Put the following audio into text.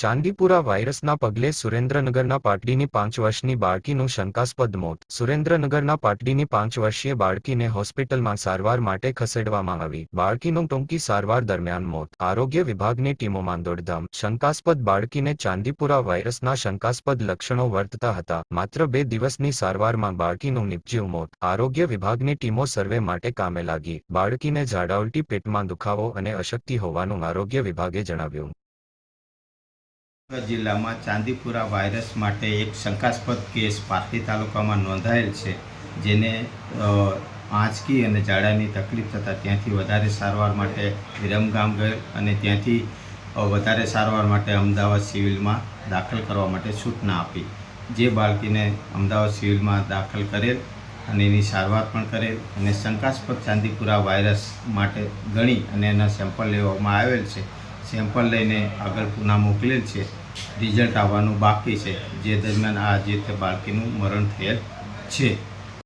ચાંદીપુરા વાયરસના પગલે સુરેન્દ્રનગરના પાટડીની પાંચ વર્ષની બાળકીનું શંકાસ્પદ મોત. સુરેન્દ્રનગરના પાટડીની પાંચ વર્ષીય બાળકીને હોસ્પિટલમાં સારવાર માટે ખસેડવામાં આવી. બાળકીનું ટૂંકી સારવાર દરમિયાન મોત. આરોગ્ય વિભાગની ટીમોમાં દોડધામ. શંકાસ્પદ બાળકીને ચાંદીપુરા વાયરસના શંકાસ્પદ લક્ષણો વર્તતા હતા. માત્ર બે દિવસની સારવારમાં બાળકીનું નિપજીવ મોત. આરોગ્ય વિભાગની ટીમો સર્વે માટે કામે લાગી. બાળકીને ઝાડા પેટમાં દુખાવો અને અશક્તિ હોવાનું આરોગ્ય વિભાગે જણાવ્યું. જિલ્લામાં ચાંદીપુરા વાયરસ માટે એક શંકાસ્પદ કેસ પારડી તાલુકામાં નોંધાયેલ છે, જેને આંચકી અને ઝાડાની તકલીફ થતાં ત્યાંથી વધારે સારવાર માટે વિરમગામ ગયેલ અને ત્યાંથી વધારે સારવાર માટે અમદાવાદ સિવિલમાં દાખલ કરવા માટે સૂચના આપી. જે બાળકીને અમદાવાદ સિવિલમાં દાખલ કરેલ અને એની સારવાર પણ કરેલ અને શંકાસ્પદ ચાંદીપુરા વાયરસ માટે ગણી અને એના સેમ્પલ લેવામાં આવેલ છે. સેમ્પલ લઈને આગળ પુના મોકલેલ છે. રિઝલ્ટ આવવાનું બાકી છે. જે દરમિયાન આ જે તે બાળકીનું મરણ થયેલ છે.